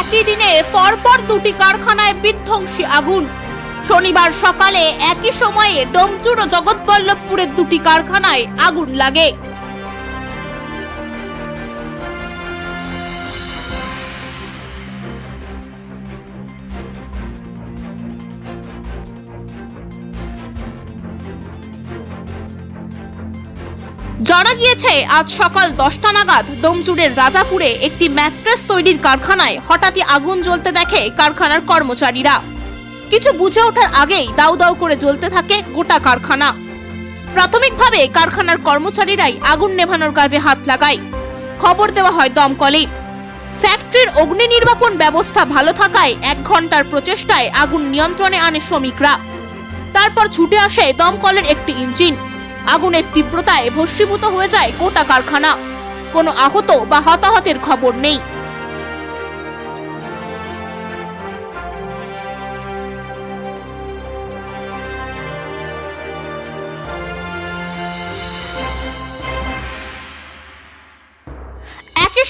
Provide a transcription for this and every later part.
একই দিনে পরপর দুটি কারখানায় বিধ্বংসী আগুন। শনিবার সকালে একই সময়ে ডোমচুর ও জগৎবল্লভপুরের দুটি কারখানায় আগুন লাগে। জানা গিয়েছে, আজ সকাল দশটা নাগাদ ডোমচুরের রাজাপুরে একটি ম্যাট্রেস তৈরির কারখানায় হঠাৎই আগুন জ্বলতে দেখে কারখানার কর্মচারীরা। কিছু বুঝে ওঠার আগেই দাউ দাউ করে জ্বলতে থাকে গোটা কারখানা। প্রাথমিকভাবে কারখানার কর্মচারীরাই আগুন নেভানোর কাজে হাত লাগায়। খবর দেওয়া হয় দমকলে। ফ্যাক্টরির অগ্নি নির্বাপন ব্যবস্থা ভালো থাকায় এক ঘণ্টার প্রচেষ্টায় আগুন নিয়ন্ত্রণে আনে শ্রমিকরা। তারপর ছুটে আসে দমকলের একটি ইঞ্জিন। আগুনের তীব্রতায় ভস্মীভূত হয়ে যায় গোটা কারখানা। কোনো আহত বা হতাহতের খবর নেই।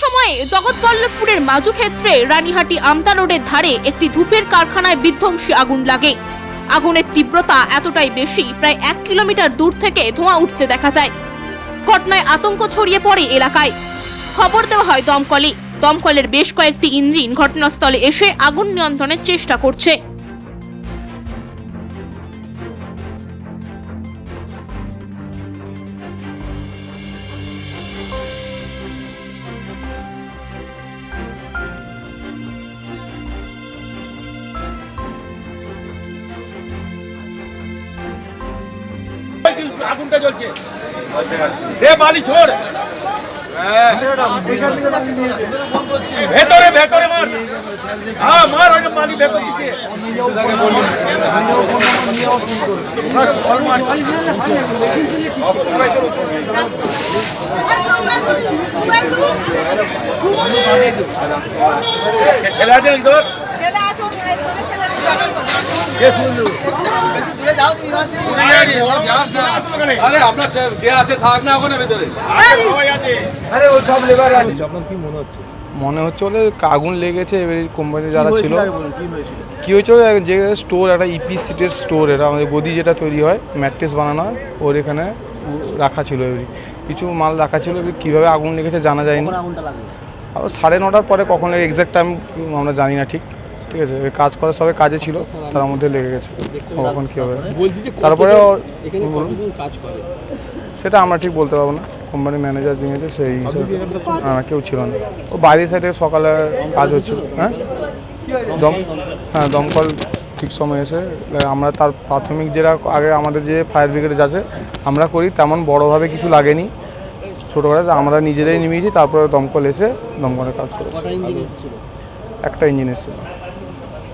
সময়ে জগৎবল্লভপুরের মাজু ক্ষেত্রে রানীহাটি আমতা রোডের ধারে একটি ধূপের কারখানায় বিধ্বংসী আগুন লাগে। আগুনের তীব্রতা এতটাই বেশি, প্রায় এক কিলোমিটার দূর থেকে ধোঁয়া উঠতে দেখা যায়। ঘটনায় আতঙ্ক ছড়িয়ে পড়ে এলাকায়। খবর দেওয়া হয় দমকলে। দমকলের বেশ কয়েকটি ইঞ্জিন ঘটনাস্থলে এসে আগুন নিয়ন্ত্রণের চেষ্টা করছে। আগুনটা জ্বলছে। রে বালি ছোড়। ভেতরে ভেতরে মার। হ্যাঁ মার ওই বালি ভেতর দিকে। ছেলে আছে তোর? আরে আপনার যে- যে আছে থাক না ওখানে ভেতরে। সবাই আছে। আপনার কি মনে হচ্ছে? মনে হচ্ছে বলে আগুন লেগেছে এবার কোম্পানি যারা ছিল। কি হয়েছিল? যে স্টোর একটা ইপি সিটের স্টোর এটা আমাদের গদি যেটা তৈরি হয় ম্যাট্রেস বানানো হয় ওর এখানে রাখা ছিল এবারে। কিছু মাল রাখা ছিল এবার কীভাবে আগুন লেগেছে জানা যায়নি। আর সাড়ে নটার পরে কখন লেগে এক্স্যাক্ট টাইম আমরা জানি না ঠিক। ঠিক আছে কাজ করার সবাই কাজে ছিল তার মধ্যে লেগে গেছে। কখন কী হবে? তারপরে সেটা আমরা ঠিক বলতে পারব না। কোম্পানির ম্যানেজার যিনি আছে সেই হিসাবে। কেউ ছিল না। ও বাইরের সাইডে সকালে কাজ হচ্ছিল। হ্যাঁ? দম হ্যাঁ দমকল ঠিক সময় এসে আমরা তার প্রাথমিক যেটা আগে আমাদের যে ফায়ার ব্রিগেড আছে আমরা করি তেমন বড়োভাবে কিছু লাগেনি। ছোটোখাটো আমরা নিজেরাই নিমিয়েছি তারপরে দমকল এসে দমকলের কাজ করেছে। একটা ইঞ্জিন এসেছিল।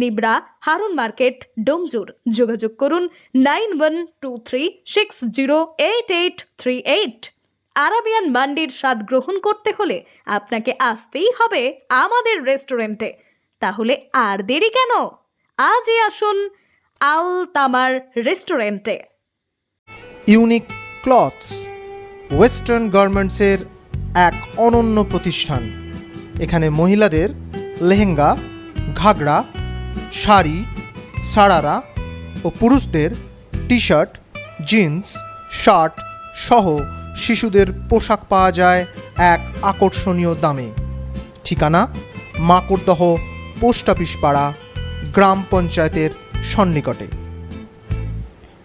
নিবড়া হারুন মার্কেট, ডোমজুর। যোগাযোগ করুন nine one two three six zero eight eight three eight. Arabian মান্ডির স্বাদ গ্রহণ করতে হলে আপনাকে আসতেই হবে আমাদের রেস্টুরেন্টে। তাহলে আর দেরি কেন? আজই আসুন আল তামার রেস্টুরেন্টে। ইউনিক ক্লথস, ওয়েস্টার্ন গার্মেন্টসের এক অনন্য প্রতিষ্ঠান। এখানে মহিলাদের লেহেঙ্গা, ঘাগরা শাড়ি, সারারা ও পুরুষদের টি শার্ট জিন্স, শার্ট সহ শিশুদের পোশাক পাওয়া যায় এক আকর্ষণীয় দামে। ঠিকানা? মাকড়দহ, পোস্ট অফিস পাড়া, গ্রাম পঞ্চায়েতের সন্নিকটে।